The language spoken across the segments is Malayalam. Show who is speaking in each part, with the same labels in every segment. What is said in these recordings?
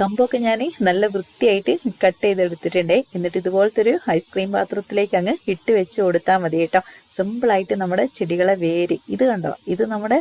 Speaker 1: കമ്പൊക്കെ ഞാൻ നല്ല വൃത്തിയായിട്ട് കട്ട് ചെയ്തെടുത്തിട്ടുണ്ട്. എന്നിട്ട് ഇതുപോലത്തെ ഒരു ഐസ്ക്രീം പാത്രത്തിലേക്ക് അങ്ങ് ഇട്ട് വെച്ച് കൊടുത്താൽ മതി കേട്ടോ. സിമ്പിളായിട്ട് നമ്മുടെ ചെടികളെ വേര്. ഇത് കണ്ടോ? ഇത് നമ്മുടെ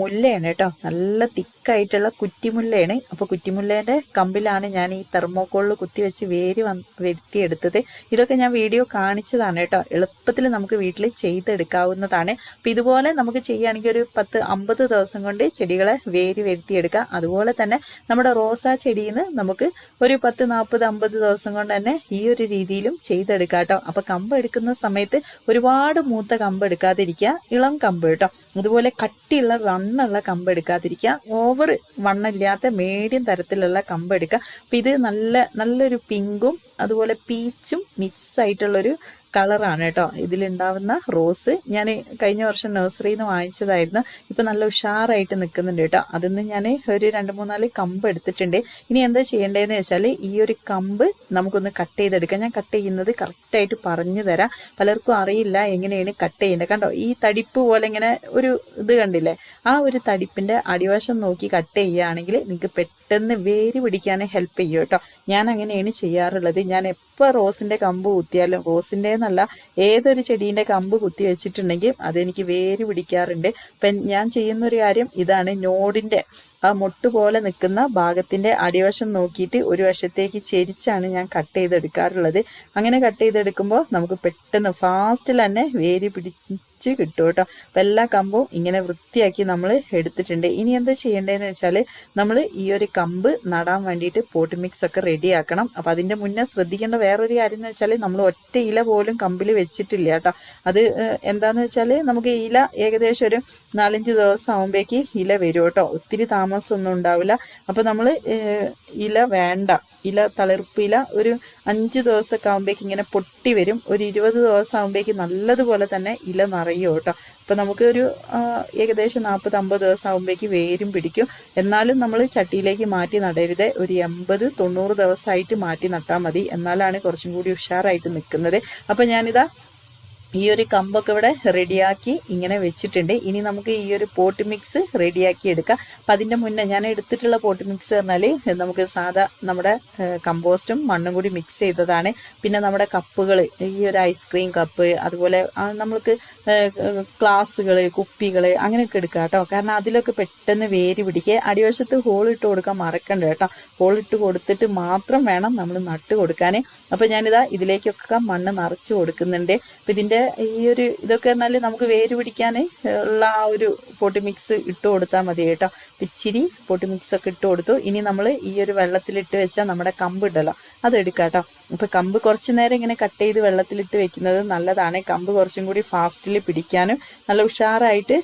Speaker 1: മുല്ലയാണ് കേട്ടോ. നല്ല തിക്കായിട്ടുള്ള കുറ്റിമുല്ലയാണ്. അപ്പോൾ കുറ്റിമുല്ലേന്റെ കമ്പിലാണ് ഞാൻ ഈ തെർമോക്കോളിൽ കുത്തി വെച്ച് വേര് വരുത്തിയെടുത്തത്. ഇതൊക്കെ ഞാൻ വീഡിയോ കാണിച്ചതാണ് കേട്ടോ. എളുപ്പത്തിൽ നമുക്ക് വീട്ടിൽ ചെയ്തെടുക്കാവുന്നതാണ്. അപ്പോൾ ഇതുപോലെ നമുക്ക് ചെയ്യുകയാണെങ്കിൽ ഒരു പത്ത് അമ്പത് ദിവസം കൊണ്ട് ചെടികളെ വേര് വരുത്തിയെടുക്കാം. അതുപോലെ തന്നെ നമ്മുടെ റോസാ ചെടിയിൽ നിന്ന് നമുക്ക് ഒരു പത്ത് നാൽപ്പത് അമ്പത് ദിവസം കൊണ്ട് തന്നെ ഈ ഒരു രീതിയിലും ചെയ്തെടുക്കാം കേട്ടോ അപ്പോൾ കമ്പ് എടുക്കുന്ന സമയത്ത് ഒരുപാട് മൂത്ത കമ്പ് എടുക്കാതിരിക്കുക. ഇളം കമ്പ് കേട്ടോ. അതുപോലെ കട്ടിയുള്ള വണ്ണുള്ള കമ്പ് എടുക്കാതിരിക്കുക. ഓവർ വണ്ണില്ലാത്ത മീഡിയം തരത്തിലുള്ള കമ്പ് എടുക്കുക. അപ്പം ഇത് നല്ല നല്ലൊരു പിങ്കും അതുപോലെ പീച്ചും മിക്സ് ആയിട്ടുള്ളൊരു കളറാണ് കേട്ടോ. ഇതിലുണ്ടാവുന്ന റോസ്. ഞാൻ കഴിഞ്ഞ വർഷം നഴ്സറിയിൽ നിന്ന് വാങ്ങിച്ചതായിരുന്നു. ഇപ്പം നല്ല ഉഷാറായിട്ട് നിൽക്കുന്നുണ്ട് കേട്ടോ. അതിന്ന് ഞാൻ ഒരു രണ്ട് മൂന്നാൽ കമ്പ് എടുത്തിട്ടുണ്ട്. ഇനി എന്താ ചെയ്യേണ്ടതെന്ന് വെച്ചാൽ ഈ ഒരു കമ്പ് നമുക്കൊന്ന് കട്ട് ചെയ്തെടുക്കാം. ഞാൻ കട്ട് ചെയ്യുന്നത് കറക്റ്റായിട്ട് പറഞ്ഞു തരാം. പലർക്കും അറിയില്ല എങ്ങനെയാണ് കട്ട് ചെയ്യേണ്ടത്. കണ്ടോ ഈ തടിപ്പ് പോലെ ഇങ്ങനെ ഒരു ഇത് കണ്ടില്ലേ? ആ ഒരു തടിപ്പിന്റെ അടിവശം നോക്കി കട്ട് ചെയ്യുകയാണെങ്കിൽ നിങ്ങൾക്ക് പെട്ടെന്ന് വേര് പിടിക്കാൻ ഹെൽപ്പ് ചെയ്യും കേട്ടോ. ഞാൻ അങ്ങനെയാണ് ചെയ്യാറുള്ളത്. ഞാൻ എപ്പോൾ റോസിന്റെ കമ്പ് കുത്തിയാലും റോസിന്റെ എന്നല്ല ഏതൊരു ചെടീന്റെ കമ്പ് കുത്തി വെച്ചിട്ടുണ്ടെങ്കിൽ അതെനിക്ക് വേര് പിടിക്കാറുണ്ട്. അപ്പം ഞാൻ ചെയ്യുന്നൊരു കാര്യം ഇതാണ് നോഡിന്റെ ആ മുട്ട് പോലെ നിൽക്കുന്ന ഭാഗത്തിന്റെ അടിവശം നോക്കിയിട്ട് ഒരു വശത്തേക്ക് ചെരിച്ചാണ് ഞാൻ കട്ട് ചെയ്തെടുക്കാറുള്ളത്. അങ്ങനെ കട്ട് ചെയ്തെടുക്കുമ്പോൾ നമുക്ക് പെട്ടെന്ന് ഫാസ്റ്റിൽ തന്നെ വേര് പിടിച്ച് കിട്ടും കേട്ടോ. അപ്പം എല്ലാ കമ്പും ഇങ്ങനെ വൃത്തിയാക്കി നമ്മൾ എടുത്തിട്ടുണ്ട്. ഇനി എന്താ ചെയ്യേണ്ടതെന്ന് വെച്ചാൽ നമ്മൾ ഈ ഒരു കമ്പ് നടാൻ വേണ്ടിയിട്ട് പോട്ട് മിക്സ് ഒക്കെ റെഡിയാക്കണം. അപ്പം അതിന്റെ മുന്നേ ശ്രദ്ധിക്കേണ്ട വേറൊരു കാര്യം എന്ന് വെച്ചാൽ നമ്മൾ ഒറ്റ ഇല പോലും കമ്പിൽ വെച്ചിട്ടില്ല കേട്ടോ. അത് എന്താണെന്ന് വെച്ചാൽ നമുക്ക് ഇല ഏകദേശം ഒരു നാലഞ്ച് ദിവസം ആകുമ്പോഴേക്ക് ഇല വരും കേട്ടോ. ഒത്തിരി താമസമൊന്നും ഉണ്ടാവില്ല. അപ്പോൾ നമ്മൾ ഇല വേണ്ട. ഇല തളിർപ്പ് ഇല ഒരു അഞ്ച് ദിവസമൊക്കെ ആകുമ്പോഴേക്ക് ഇങ്ങനെ പൊട്ടി വരും. ഒരു ഇരുപത് ദിവസം ആകുമ്പോഴേക്ക് നല്ലതുപോലെ തന്നെ ഇല നിറയും കേട്ടോ. അപ്പോൾ നമുക്കൊരു ഏകദേശം നാൽപ്പത് അമ്പത് ദിവസം ആകുമ്പോഴേക്ക് വേരും പിടിക്കും. എന്നാലും നമ്മൾ ചട്ടിയിലേക്ക് മാറ്റി നടരുത്. ഒരു എൺപത് തൊണ്ണൂറ് ദിവസമായിട്ട് മാറ്റി നട്ടാൽ മതി. എന്നാലാണ് കുറച്ചും കൂടി ഉഷാറായിട്ട് നിൽക്കുന്നത്. അപ്പോൾ ഞാനിതാ ഈ ഒരു കമ്പൊക്കെ ഇവിടെ റെഡിയാക്കി ഇങ്ങനെ വെച്ചിട്ടുണ്ട്. ഇനി നമുക്ക് ഈ ഒരു പോട്ട് മിക്സ് റെഡിയാക്കി എടുക്കാം. അപ്പം അതിന്റെ മുന്നേ ഞാൻ എടുത്തിട്ടുള്ള പോട്ട് മിക്സ് പറഞ്ഞാൽ നമുക്ക് സാധാ നമ്മുടെ കമ്പോസ്റ്റും മണ്ണും കൂടി മിക്സ് ചെയ്തതാണ്. പിന്നെ നമ്മുടെ കപ്പുകൾ ഈ ഒരു ഐസ്ക്രീം കപ്പ് അതുപോലെ നമ്മൾക്ക് ഗ്ലാസ്സുകൾ കുപ്പികൾ അങ്ങനെയൊക്കെ എടുക്കുക കേട്ടോ. കാരണം അതിലൊക്കെ പെട്ടെന്ന് വേര് പിടിക്കുക. അടിവശത്ത് ഹോൾ ഇട്ട് കൊടുക്കാൻ മറക്കണ്ട കേട്ടോ. ഹോൾ ഇട്ട് കൊടുത്തിട്ട് മാത്രം വേണം നമ്മൾ നട്ട് കൊടുക്കാൻ അപ്പോൾ ഞാനിതാ ഇതിലേക്കൊക്കെ മണ്ണ് നിറച്ച് കൊടുക്കുന്നുണ്ട്. അപ്പം ഇതിന്റെ ഈ ഒരു ഇതൊക്കെ എന്നാൽ നമുക്ക് വേര് പിടിക്കാൻ ഉള്ള ആ ഒരു പൊട്ടി മിക്സ് ഇട്ട് കൊടുത്താൽ മതി കേട്ടോ. ഇച്ചിരി പൊട്ടി മിക്സ് ഒക്കെ ഇട്ട് കൊടുത്തു. ഇനി നമ്മൾ ഈ ഒരു വെള്ളത്തിലിട്ട് വെച്ചാൽ നമ്മുടെ കമ്പ് ഇടല്ലോ അത് എടുക്കാം കേട്ടോ അപ്പോൾ കമ്പ് കുറച്ച് നേരം ഇങ്ങനെ കട്ട് ചെയ്ത് വെള്ളത്തിലിട്ട് വെക്കുന്നത് നല്ലതാണ്. കമ്പ് കുറച്ചും കൂടി ഫാസ്റ്റിൽ പിടിക്കാനും നല്ല ഉഷാറായിട്ട്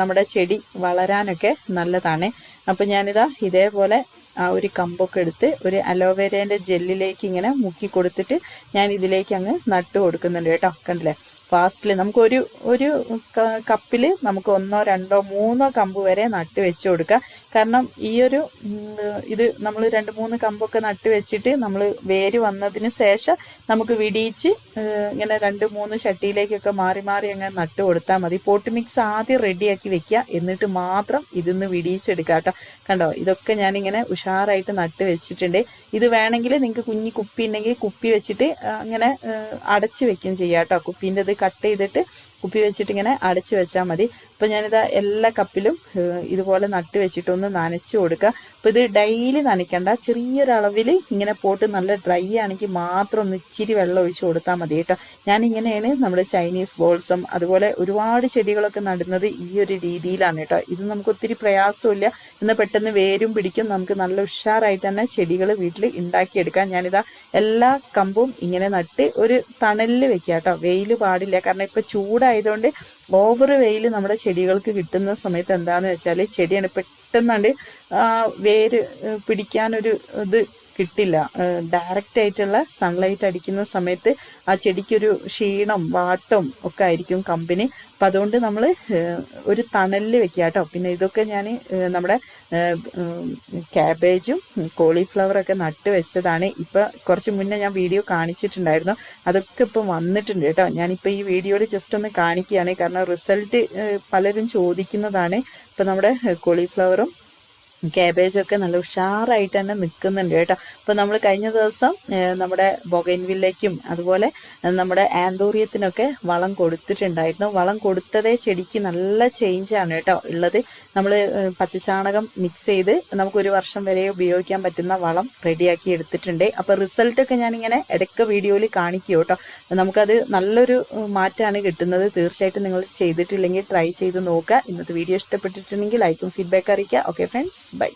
Speaker 1: നമ്മുടെ ചെടി വളരാനൊക്കെ നല്ലതാണ്. അപ്പം ഞാനിതാ ഇതേപോലെ ആ ഒരു കമ്പൊക്കെ എടുത്ത് ഒരു അലോവേരേന്റെ ജെല്ലിലേക്ക് ഇങ്ങനെ മുക്കി കൊടുത്തിട്ട് ഞാൻ ഇതിലേക്ക് അങ്ങ് നട്ട് കൊടുക്കുന്നുണ്ട് കേട്ടോ കണ്ടില്ലേ? ഫാസ്റ്റിൽ നമുക്ക് ഒരു ഒരു കപ്പിൽ നമുക്ക് ഒന്നോ രണ്ടോ മൂന്നോ കമ്പ് വരെ നട്ട് വെച്ച് കൊടുക്കാം. കാരണം ഈ ഒരു ഇത് നമ്മൾ രണ്ട് മൂന്ന് കമ്പൊക്കെ നട്ട് വെച്ചിട്ട് നമ്മൾ വേര് വന്നതിന് ശേഷം നമുക്ക് വിടിയിച്ച് ഇങ്ങനെ രണ്ട് മൂന്ന് ചട്ടിയിലേക്കൊക്കെ മാറി മാറി അങ്ങ് നട്ട് കൊടുത്താൽ മതി. പോട്ട് മിക്സ് ആദ്യം റെഡിയാക്കി വെക്കുക എന്നിട്ട് മാത്രം ഇതിന്ന് വിടിയിച്ചെടുക്കുക കേട്ടോ. കണ്ടോ? ഇതൊക്കെ ഞാനിങ്ങനെ ഉഷാറായിട്ട് നട്ട് വെച്ചിട്ടുണ്ട്. ഇത് വേണമെങ്കിൽ നിങ്ങൾക്ക് കുഞ്ഞി കുപ്പി ഉണ്ടെങ്കിൽ കുപ്പി വെച്ചിട്ട് അങ്ങനെ അടച്ചു വെക്കുകയും വെക്കും ചെയ്യാം കേട്ടോ. കുപ്പീന്റെ ഇത് കട്ട് ചെയ്തിട്ട് കുപ്പി വെച്ചിട്ട് ഇങ്ങനെ അടച്ചു വെച്ചാൽ മതി. അപ്പോൾ ഞാനിത് എല്ലാ കപ്പിലും ഇതുപോലെ നട്ട് വെച്ചിട്ടൊന്ന് നനച്ചു കൊടുക്കുക. അപ്പോൾ ഇത് ഡെയിലി നനയ്ക്കണ്ട. ചെറിയൊരളവിൽ ഇങ്ങനെ പോട്ട് നല്ല ഡ്രൈ ആണെങ്കിൽ മാത്രം ഒന്ന് ഇച്ചിരി വെള്ളം ഒഴിച്ചു കൊടുത്താൽ മതി കേട്ടോ. ഞാനിങ്ങനെയാണ് നമ്മുടെ ചൈനീസ് ബോൾസും അതുപോലെ ഒരുപാട് ചെടികളൊക്കെ നടുന്നത് ഈ ഒരു രീതിയിലാണ് കേട്ടോ. ഇത് നമുക്ക് ഒത്തിരി പ്രയാസമില്ല. ഇന്ന് പെട്ടെന്ന് വേരും പിടിക്കും. നമുക്ക് നല്ല ഉഷാറായിട്ട് തന്നെ ചെടികൾ വീട്ടിൽ ഉണ്ടാക്കിയെടുക്കാം. ഞാനിതാ എല്ലാ കമ്പും ഇങ്ങനെ നട്ട് ഒരു തണലിൽ വെക്കുക കേട്ടോ. വെയിൽ പാടില്ല. കാരണം ഇപ്പം ചൂടായതുകൊണ്ട് ഓവർ വെയിൽ നമ്മുടെ ചെടികൾക്ക് കിട്ടുന്ന സമയത്ത് എന്താണെന്ന് വെച്ചാൽ ചെടിയാണ് പെട്ടെന്നാണ്ട് വേര് പിടിക്കാനൊരു ഇത് കിട്ടില്ല. ഡയറക്റ്റ് ആയിട്ടുള്ള സൺലൈറ്റ് അടിക്കുന്ന സമയത്ത് ആ ചെടിക്കൊരു ക്ഷീണം വാട്ടം ഒക്കെ ആയിരിക്കും കമ്പനി. അപ്പം അതുകൊണ്ട് നമ്മൾ ഒരു തണലിൽ വെക്കുക കേട്ടോ പിന്നെ ഇതൊക്കെ ഞാൻ നമ്മുടെ ക്യാബേജും കോളിഫ്ലവറൊക്കെ നട്ട് വെച്ചതാണ്. ഇപ്പം കുറച്ച് മുന്നേ ഞാൻ വീഡിയോ കാണിച്ചിട്ടുണ്ടായിരുന്നു. അതൊക്കെ ഇപ്പം വന്നിട്ടുണ്ട് കേട്ടോ ഞാനിപ്പോൾ ഈ വീഡിയോയിൽ ജസ്റ്റ് ഒന്ന് കാണിക്കുകയാണ് കാരണം റിസൾട്ട് പലരും ചോദിക്കുന്നതാണ്. ഇപ്പം നമ്മുടെ കോളിഫ്ലവറും കാബേജൊക്കെ നല്ല ഉഷാറായിട്ട് തന്നെ നിൽക്കുന്നുണ്ട് കേട്ടോ. അപ്പോൾ നമ്മൾ കഴിഞ്ഞ ദിവസം നമ്മുടെ ബൊഗൈൻവില്ലയ്ക്കും അതുപോലെ നമ്മുടെ ആന്തോറിയത്തിനൊക്കെ വളം കൊടുത്തിട്ടുണ്ടായിരുന്നു. വളം കൊടുത്തതേ ചെടിക്ക് നല്ല ചേഞ്ചാണ് കേട്ടോ ഉള്ളത്. നമ്മൾ പച്ചച്ചാണകം മിക്സ് ചെയ്ത് നമുക്കൊരു വർഷം വരെ ഉപയോഗിക്കാൻ പറ്റുന്ന വളം റെഡിയാക്കി എടുത്തിട്ടുണ്ട്. അപ്പോൾ റിസൾട്ടൊക്കെ ഞാനിങ്ങനെ ഇടയ്ക്ക് വീഡിയോയിൽ കാണിക്കും കേട്ടോ. നമുക്കത് നല്ലൊരു മാറ്റമാണ് കിട്ടുന്നത്. തീർച്ചയായിട്ടും നിങ്ങൾ ചെയ്തിട്ടില്ലെങ്കിൽ ട്രൈ ചെയ്ത് നോക്കുക. ഇന്നത്തെ വീഡിയോ ഇഷ്ടപ്പെട്ടിട്ടുണ്ടെങ്കിൽ ലൈക്കും ഫീഡ്ബാക്ക് അറിയിക്കുക. Okay friends bye.